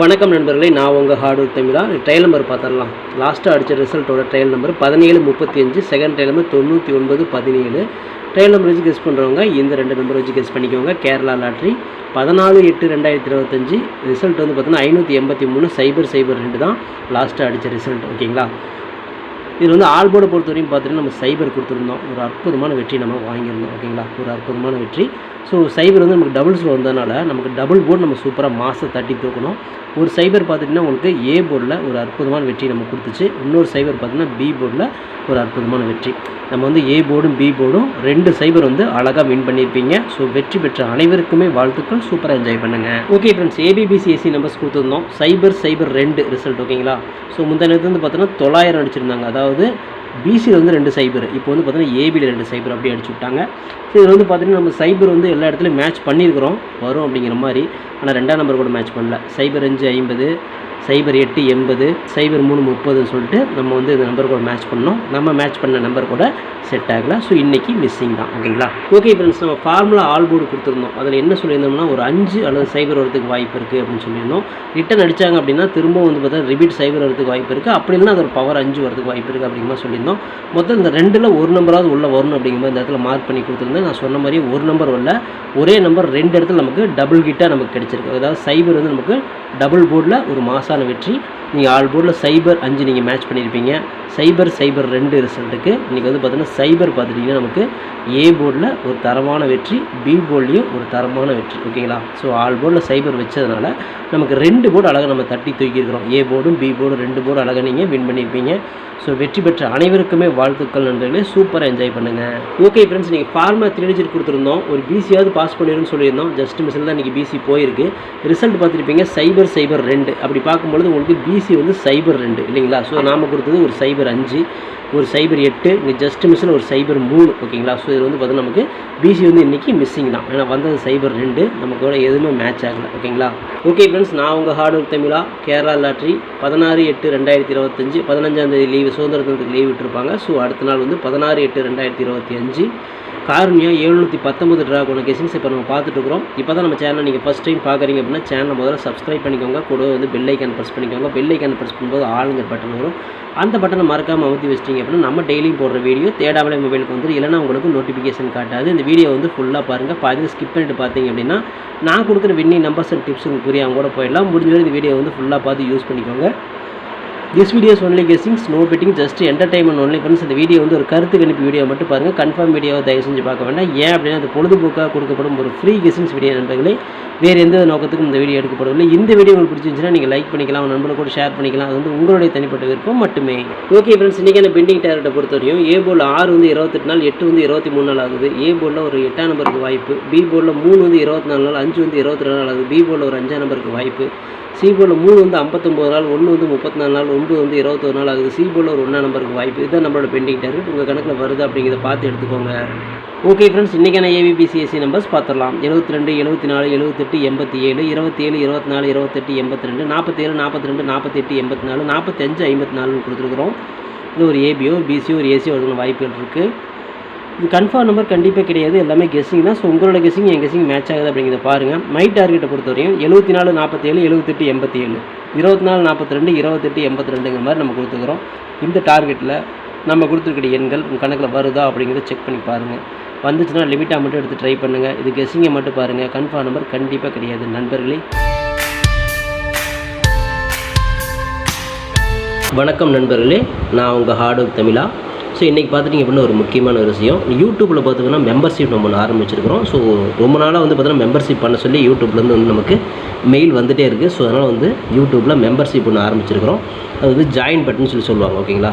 வணக்கம் நண்பர்களே நான் உங்கள் hard work Tamizha trial number பார்த்துடலாம். லாஸ்ட்டாக அடித்த ரிசல்ட்டோட ட்ரையல் நம்பர் பதினேழு முப்பத்தி அஞ்சு செகண்ட் ட்ரையல் நம்பர் தொண்ணூற்றி ஒன்பது பதினேழு. ட்ரையல் நம்பர் வச்சு கெஸ் பண்ணுறவங்க இந்த ரெண்டு நம்பர் வச்சு கெஸ் பண்ணிக்கோங்க. கேரளா லாட்ரி பதினாலு எட்டு ரெண்டாயிரத்தி இருபத்தஞ்சி. ரிசல்ட் வந்து பார்த்தீங்கன்னா ஐநூற்றி எண்பத்தி மூணு சைபர் சைபர் ரெண்டு தான். லாஸ்ட்டாக அடித்த ரிசல்ட் ஓகேங்களா இதில் வந்து ஆல்போர்டை பொறுத்த வரையும் பார்த்தீங்கன்னா நம்ம சைபர் கொடுத்துருந்தோம். ஒரு அற்புதமான வெற்றி நம்ம வாங்கியிருந்தோம். ஓகேங்களா ஒரு அற்புதமான வெற்றி. ஸோ சைபர் வந்து நமக்கு டபுள்ஸில் வந்ததுனால நமக்கு டபுள் போர்டு நம்ம சூப்பராக மாசை தட்டி தூக்கணும். ஒரு சைபர் பார்த்துட்டிங்கன்னா உங்களுக்கு ஏ போர்டில் ஒரு அற்புதமான வெற்றி நம்ம கொடுத்துச்சு. இன்னொரு சைபர் பார்த்திங்கன்னா பி போர்டில் ஒரு அற்புதமான வெற்றி. நம்ம வந்து ஏ போர்டும் பி போர்டும் ரெண்டு சைபர் வந்து அழகாக வின் பண்ணியிருப்பீங்க. ஸோ வெற்றி பெற்ற அனைவருக்குமே வாழ்த்துக்கள். சூப்பராக என்ஜாய் பண்ணுங்கள் ஓகே ஃப்ரெண்ட்ஸ் ஏபிபிசிஎஸ்சி நம்பர்ஸ் கொடுத்துருந்தோம். சைபர் சைபர் ரெண்டு ரிசல்ட் ஓகேங்களா ஸோ முந்தைய வந்து பார்த்தோன்னா தொள்ளாயிரம் அடிச்சிருந்தாங்க. அதாவது பிசியில் வந்து ரெண்டு சைபர் இப்போ வந்து பார்த்தீங்கன்னா ஏபியில் ரெண்டு சைபர் அப்படியே அடிச்சு விட்டாங்க. ஸோ இதில் வந்து பார்த்தீங்கன்னா நம்ம சைபர் வந்து எல்லா இடத்துலையும் மேட்ச் பண்ணியிருக்கிறோம். வரும் அப்படிங்கிற மாதிரி. ஆனால் ரெண்டாம் நம்பர் கூட மேட்ச் பண்ணல. சைபர் அஞ்சு ஐம்பது சைபர் எட்டு எண்பது சைபர் மூணு முப்பதுன்னு சொல்லிட்டு நம்ம வந்து இந்த நம்பர் கூட மேட்ச் பண்ணோம் நம்ம மேட்ச் பண்ண நம்பர் கூட செட் ஆகல ஸோ இன்றைக்கி மிஸ்ஸிங் தான். ஓகேங்களா? ஓகே ஃப்ரெண்ட்ஸ் நம்ம ஃபார்முலா ஆல் போர்டு கொடுத்துருந்தோம். அதில் என்ன சொல்லியிருந்தோம்னா ஒரு அஞ்சு அல்லது சைபர் வரதுக்கு வாய்ப்பு இருக்குது அப்படின்னு சொல்லியிருந்தோம். ரிட்டன் அடித்தாங்க அப்படின்னா திரும்ப வந்து பார்த்தா ரிபீட் சைபர் வரதுக்கு வாய்ப்பு இருக்குது அப்படி இல்லைன்னா அது ஒரு பவர் அஞ்சு வரதுக்கு வாய்ப்பு இருக்குது அப்படிங்கிற மாதிரி சொல்லியிருந்தோம். மொத்தம் இந்த ரெண்டில் ஒரு நம்பராவது உள்ளே வரணும் அப்படிங்கிற மாதிரி இந்த இடத்துல மார்க் பண்ணி கொடுத்துருந்தேன். நான் சொன்ன மாதிரி ஒரு நம்பர் வரல. ஒரே நம்பர் ரெண்டு இடத்துல நமக்கு டபுள் கிட்டாக நமக்கு கிடச்சிருக்கு. அதாவது சைபர் வந்து நமக்கு டபுள் போர்டில் ஒரு மாசான வெற்றி. நீங்கள் ஆல் போர்டில் சைபர் அஞ்சு நீங்கள் மேட்ச் பண்ணியிருப்பீங்க. சைபர் சைபர் ரெண்டு ரிசல்ட்டுக்கு இன்றைக்கி வந்து பார்த்தீங்கன்னா சைபர் பார்த்துட்டிங்கன்னா நமக்கு ஏ போர்டில் ஒரு தரமான வெற்றி பி போர்ட்லேயும் ஒரு தரமான வெற்றி. ஓகேங்களா ஸோ ஆல் போர்டில் சைபர் வச்சதுனால நமக்கு ரெண்டு போர்டு அழகாக நம்ம தட்டி தூக்கியிருக்கிறோம். ஏ போர்டும் பி போர்டும் ரெண்டு போர்டு அழகாக நீங்கள் வின் பண்ணியிருப்பீங்க. ஸோ வெற்றி பெற்ற அனைவருக்குமே வாழ்த்துக்கள் நண்பர்களே. சூப்பராக என்ஜாய் பண்ணுங்கள் ஓகே ஃப்ரெண்ட்ஸ் நீங்கள் ஃபார்மா த்ரீ கொடுத்துருந்தோம். ஒரு பிசியாவது பாஸ் பண்ணிடுன்னு சொல்லியிருந்தோம். ஜஸ்ட் மிஸ்ஸில் தான் இன்றைக்கி பிசி போயிருக்கு. ரிசல்ட் பார்த்துருப்பீங்க சைபர் சைபர் ரெண்டு. அப்படி பார்க்கும்பொழுது உங்களுக்கு பிசி வந்து சைபர் ரெண்டு இல்லைங்களா? ஸோ நாம் கொடுத்தது ஒரு சைபர் அஞ்சு ஒரு சைபர் எட்டு இங்கே ஜஸ்ட் மிஸ்ஸில் ஒரு சைபர் மூணு ஓகேங்களா ஸோ இது வந்து பார்த்தீங்கன்னா நமக்கு பிசி வந்து இன்றைக்கி மிஸ்ஸிங் தான். ஏன்னா வந்தது சைபர் ரெண்டு நமக்கு கூட எதுவுமே மேட்ச் ஆகலை ஓகேங்களா ஓகே ஃப்ரெண்ட்ஸ் நான் உங்கள் ஹார்ட் ஒர்க் தமிழா கேரளா லாட்ரி பதினாறு எட்டு ரெண்டாயிரத்தி இருபத்தஞ்சு பதினஞ்சாந்தேதி லீவு சுதந்திர தினத்துக்கு லீவ் விட்டுருப்பாங்க. ஸோ அடுத்த நாள் வந்து பதினாறு எட்டு ரெண்டாயிரத்தி இருபத்தி அஞ்சு கார்னியா எழுநூற்றி பத்தொம்பது ட்ரா கொண்ட கெசிங்ஸ் இப்போ நம்ம பார்த்துட்ருக்குறோம் இப்போ தான் நம்ம சேனலை நீங்கள் ஃபஸ்ட் டைம் பார்க்குறீங்க அப்படின்னா சேனலை முதல்ல சப்ஸ்கிரைப் பண்ணிக்கோங்க. கூட வந்து பெல் ஐக்கான் ப்ரெஸ் பண்ணிக்கோங்க. பெல் ஐக்கான் ப்ரெஸ் பண்ணும்போது ஆளுங்க பட்டன் வரும். அந்த பட்டனை மறக்காமல் அமுத்தி வச்சிட்டிங்க அப்படின்னா நம்ம டெய்லியும் போடுற வீடியோ தேடாமலே மொபைலுக்கு வந்துடும் இல்லைனா உங்களுக்கு நோட்டிஃபிகேஷன் காட்டாது. இந்த வீடியோ வந்து ஃபுல்லாக பாருங்கள் பாதி ஸ்கிப் பண்ணிட்டு பார்த்தீங்க அப்படின்னா நான் கொடுக்குற வின்னிங் நம்பர்ஸ் அண்ட் டிப்ஸ் உங்களுக்கு புரியாமல் கூட போயிடலாம். முடிஞ்ச இந்த வீடியோ வந்து ஃபுல்லாக பார்த்து யூஸ் பண்ணிக்கோங்க. This videos only guessings no betting just entertainment only friends இந்த வீடியோ வந்து ஒரு கருத்து கணிப்பு வீடியோ மட்டும் பாருங்கள் கன்ஃபார்ம் வீடியோவை தயவு செஞ்சு பார்க்க வேண்டாம். ஏன் அப்படின்னா அது பொழுதுபோக்காக கொடுக்கப்படும் ஒரு ஃப்ரீ கெஸ்ஸிங்ஸ் வீடியோ நண்பர்களே வேறு எந்த நோக்கத்துக்கும் இந்த வீடியோ எடுக்கப்படவில்லை. இந்த வீடியோ உங்களுக்கு பிடிச்சிருந்துச்சுன்னா நீங்கள் லைக் பண்ணிக்கலாம் நண்பர்கள் கூட ஷேர் பண்ணிக்கலாம். அது வந்து உங்களுடைய தனிப்பட்ட விருப்பம் மட்டுமே. ஓகே ஃப்ரெண்ட்ஸ் இன்றைக்கி அந்த பெண்டிங் டேரக்டை பொறுத்தவரையும் ஏ போல் ஆறு வந்து இருபத்தெட்டு நாள் எட்டு வந்து இருபத்தி மூணு நாள் ஆகுது. ஏ போர்டில் ஒரு எட்டாம் நம்பருக்கு வாய்ப்பு. பி போர்டில் மூணு வந்து இருபத்தி நாலு நாள் அஞ்சு வந்து இருபத்தி ரெண்டு நாள் ஆகுது. பி போர்டில் ஒரு அஞ்சாம் நம்பருக்கு வாய்ப்பு. சி போலில் மூணு வந்து ஐம்பத்தொம்போது நாள் ஒன்று வந்து முப்பத்தி நாலு நாள் ஒன்பது வந்து இருபத்தொரு நாள் ஆகுது. சி போலில் ஒரு ஒன்றாம் நம்பருக்கு வாய்ப்பு. இதுதான் நம்மளோட பெண்டிங் டார்கெட் உங்கள் கணக்கில் வருது அப்படிங்கிறத பார்த்து எடுத்துக்கோங்க. ஓகே ஃப்ரெண்ட்ஸ் இன்றைக்கான ஏபிபிசிஎஸ்சி நம்பர்ஸ் பார்த்துடலாம் எழுபத்தி ரெண்டு எழுபத்தி நாலு எழுபத்தெட்டு எண்பத்தி ஏழு இருபத்தி ஏழு இருபத்தி நாலு இருபத்தெட்டு எண்பத்தி ரெண்டு நாற்பத்தேழு நாற்பத்தி ரெண்டு நாற்பத்தெட்டு எண்பத்தி நாலு நாற்பத்தஞ்சு ஐம்பத்தி நாலுன்னு கொடுத்துருக்குறோம் இது ஒரு ஏபியோ பிசியோ ஒரு ஏசியோ ஒரு வாய்ப்புகள் இருக்குது இது கன்ஃபார்ம் நம்பர் கண்டிப்பாக கிடையாது. எல்லாமே கெஸ்ஸிங் தான். ஸோ உங்களோட கெஸ்ஸிங் என் கெஸ்ஸிங் மேட்ச் ஆகுது அப்படிங்கிறத பாருங்கள் மை டார்கெட்டை பொறுத்தவரையும் எழுபத்தி நாலு நாற்பத்தேழு எழுபத்தெட்டு எண்பத்தி ஏழு இருபத்தி நாலு நாற்பத்தி ரெண்டு இருபத்தெட்டு எண்பத்தி ரெண்டுங்கிற மாதிரி நம்ம கொடுத்துக்கிறோம் இந்த டார்கெட்டில் நம்ம கொடுத்துருக்கிற எண்கள் உங்கள் கணக்கில் வருதா அப்படிங்கிறத செக் பண்ணி பாருங்கள் வந்துச்சுன்னா லிமிட்டாக மட்டும் எடுத்து ட்ரை பண்ணுங்கள் இது கெஸ்ஸிங்கை மட்டும் பாருங்கள் கன்ஃபார்ம் நம்பர் கண்டிப்பாக கிடையாது. நண்பர்களே. வணக்கம் நண்பர்களே. நான் உங்கள் ஹார்ட் ஒர்க் தமிழா. ஸோ இன்றைக்கி பார்த்துட்டிங்க அப்படின்னா ஒரு முக்கியமான ஒரு விஷயம். யூடியூப்பில் பார்த்திங்கன்னா மெம்பர்ஷிப் நம்ம ஒன்று ஆரம்பிச்சிருக்கிறோம். ஸோ ரொம்ப நாளாக வந்து பார்த்தீங்கன்னா மெம்பர்ஷிப் பண்ண சொல்லி யூடியூப்லேருந்து வந்து நமக்கு மெயில் வந்துகிட்டே இருக்குது ஸோ அதனால் வந்து யூடியூப்பில் மெம்பர்ஷிப் ஒன்று ஆரம்பிச்சிருக்கிறோம். அது வந்து ஜாயின் பட்டன் சொல்லி சொல்லுவாங்க ஓகேங்களா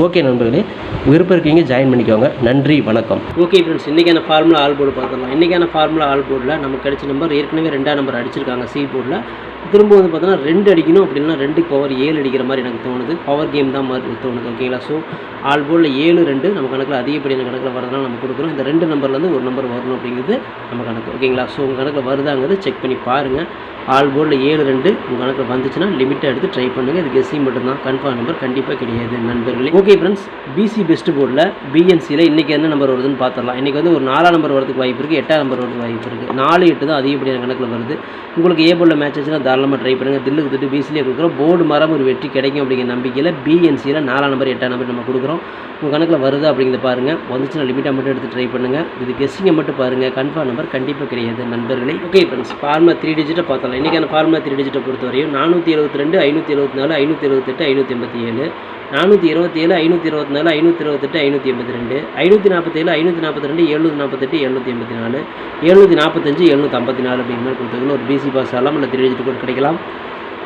ஓகே நண்பர்களே விருப்பம் இருக்கீங்க ஜாயின் பண்ணிக்கோங்க. நன்றி வணக்கம். ஓகே ஃப்ரெண்ட்ஸ் இன்றைக்கான ஃபார்முலா ஆல் போர்டு பார்த்துடலாம். இன்றைக்கான ஃபார்முலா ஆல் போர்டில் நமக்கு கிடைச்ச நம்பர் ஏற்கனவே ரெண்டாம் நம்பர் அடிச்சிருக்காங்க சி போர்டில் திரும்ப வந்து பார்த்தோன்னா ரெண்டு அடிக்கணும் அப்படின்னா ரெண்டுக்கு பவர் ஏழு அடிக்கிற மாதிரி எனக்கு தோணுது. பவர் கேம் தான் மாதிரி தோணுது ஓகேங்களா ஸோ ஆல் போலில் ஏழு ரெண்டு நம்ம கணக்கில் அதிகப்படியான கணக்கில் வரதுனால நம்ம கொடுக்குறோம். இந்த ரெண்டு நம்பர்லேருந்து ஒரு நம்பர் வரணும் அப்படிங்கிறது நம்ம கணக்கு ஓகேங்களா ஸோ உங்கள் கணக்கில் வருதாங்கிறது செக் பண்ணி பாருங்கள் ஆல் போர்டில் ஏழு ரெண்டு உங்கள் கணக்கில் வந்துச்சுன்னா லிமிட்டை எடுத்து ட்ரை பண்ணுங்கள் இது கெஸ்ஸிங் மட்டும்தான். கன்ஃபார்ம் நம்பர் கண்டிப்பாக கிடையாது நண்பர்களே. ஓகே ஃப்ரெண்ட்ஸ் பிசி பெஸ்ட் போர்டில் பிஎன்சியில் இன்றைக்கி என்ன நம்பர் வருதுன்னு பார்த்துடலாம் இன்றைக்கி வந்து ஒரு நாலாம் நம்பர் வரதுக்கு வாய்ப்பு இருக்குது எட்டாம் நம்பர் வரதுக்கு வாய்ப்பு இருக்குது நாலு எட்டு தான் அதிகப்படியான கணக்கில் வருது. உங்களுக்கு ஏ போர்டில் மேட்ச் வச்சுன்னா தாராளமாக ட்ரை பண்ணுங்கள் தில்லுக்கு திட்டு பிசிலே கொடுக்குறோம். போர்டு மரம் ஒரு வெற்றி கிடைக்கும் அப்படிங்கிற நம்பிக்கையில் பிஎன்சியில் நாலாம் நம்பர் எட்டாம் நம்பர் நம்ம கொடுக்குறோம். உங்கள் கணக்கில் வருது அப்படிங்கிறத பாருங்கள் வந்துச்சுன்னா லிமிட்டாக மட்டும் எடுத்து ட்ரை பண்ணுங்கள் இது கெஸ்ஸிங்கை மட்டும் பாருங்கள் கன்ஃபார்ம் நம்பர் கண்டிப்பாக கிடையாது நண்பர்களே. ஓகே ஃப்ரெண்ட்ஸ் ஃபார்மா த்ரீ டிஜிட்டை பார்த்தலாம் இன்றைக்கான ஃபார்மா த்ரீ டிஜிட்டை பொறுத்தவரையும் நானூற்றி எழுபத்தி ரெண்டு ஐநூற்றி எழுபத்தி நாலு ஐநூற்றி எழுபத்தெட்டு ஐநூற்றி எண்பத்தி ஏழு. நானூற்றி இருபத்தி ஏழு ஐநூற்றி இருபத்தி நாலு ஐநூற்றி இருபத்தெட்டு ஐநூற்றி எண்பத்தி ரெண்டு. ஐநூற்றி நாற்பத்தேழு ஐநூற்றி நாற்பத்தி ரெண்டு எழுநூற்றி நாற்பத்தெட்டு எழுநூற்றி எண்பத்தி நாலு. எழுநூற்றி நாற்பத்தஞ்சு எழுநூற்றி ஐம்பத்தி நாலு அப்படிங்கிற மாதிரி கொடுத்துருக்கணும். ஒரு பிசி பாஸ் ஆகலாம். இல்லை த்ரீ டிஜிட் கூட கிடைக்கலாம்.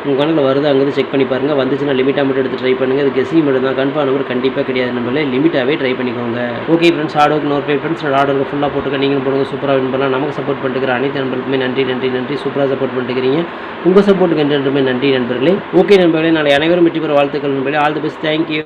உங்கள் கணக்கில் வருது அங்கேருந்து செக் பண்ணி பாருங்கள் வந்துச்சுன்னா லிமிட்டாக மட்டும் எடுத்து ட்ரை பண்ணுங்கள் இது கெஸ்ஸிங் மட்டும் தான். கன்ஃபார்ம் நம்பர் கண்டிப்பாக கிடையாது நம்மளே லிமிட்டாகவே ட்ரை பண்ணிக்கோங்க. ஓகே ஃப்ரெண்ட்ஸ் ஆர்டருக்கு நோர் ஃபைவ் ஃப்ரெண்ட்ஸ் ஆர்டருக்கு ஃபுல்லாக போட்டுக்க. நீங்களும் போடுங்க. சூப்பராக வின் பண்ணலாம். நமக்கு சப்போர்ட் பண்ணிட்டுக்கிற அனைத்து நண்பர்களுக்குமே நன்றி நன்றி நன்றி. சூப்பராக சப்போர்ட் பண்ணிட்டுக்கிறீங்க உங்கள் சப்போர்ட்டுக்கு என்றென்றுமே நன்றி நண்பர்களே. ஓகே நண்பர்களே. நாளை அனைவரும் வெற்றி பெற வாழ்த்துக்கள் நண்பர்களே. All the best thank you